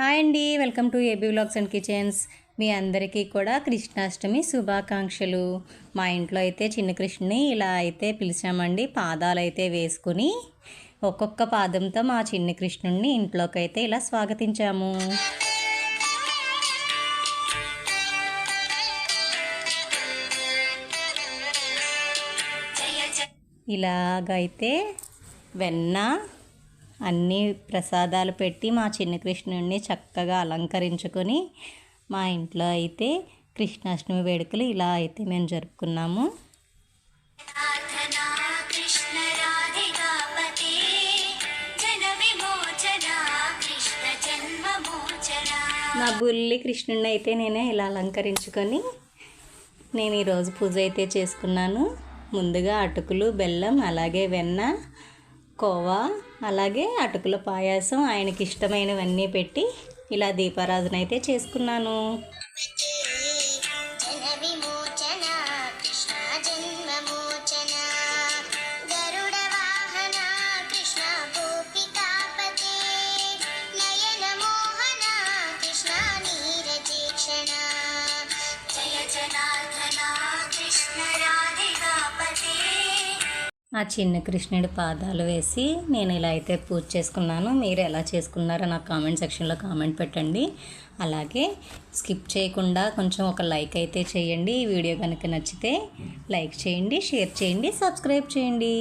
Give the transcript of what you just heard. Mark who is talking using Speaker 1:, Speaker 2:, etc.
Speaker 1: Hi అండి. Welcome to AB vlogs and kitchens. మీ అందరికీ కూడా కృష్ణాష్టమి శుభాకాంక్షలు. మా ఇంట్లో అయితే చిన్న కృష్ణుని ఇలా అయితే పిలిచామండి. పాదాలు అయితే వేసుకుని ఒక్కొక్క పాదంతో మా చిన్న కృష్ణుడిని ఇంట్లోకి అయితే ఇలా స్వాగతించాము. ఇలాగైతే వెన్న అన్ని ప్రసాదాలు పెట్టి మా చిన్న కృష్ణుడిని చక్కగా అలంకరించుకొని మా ఇంట్లో అయితే కృష్ణాష్టమి వేడుకలు ఇలా అయితే మేము జరుపుకున్నాము. నా బుల్లి కృష్ణుడిని అయితే నేనే ఇలా అలంకరించుకొని నేను ఈరోజు పూజ అయితే చేసుకున్నాను. ముందుగా అటుకులు బెల్లం అలాగే వెన్న కోవా అలాగే అటుకుల పాయాసం ఆయనకి ఇష్టమైనవన్నీ పెట్టి ఇలా దీపారాధన అయితే చేసుకున్నాను. ఆ చిన్న కృష్ణుడి పాదాలు వేసి నేను ఇలా అయితే పూజ చేసుకున్నాను. మీరు ఎలా చేసుకున్నారో నాకు కామెంట్ సెక్షన్లో కామెంట్ పెట్టండి. అలాగే స్కిప్ చేయకుండా కొంచెం ఒక లైక్ అయితే చేయండి. ఈ వీడియో కనుక నచ్చితే లైక్ చేయండి షేర్ చేయండి సబ్స్క్రైబ్ చేయండి.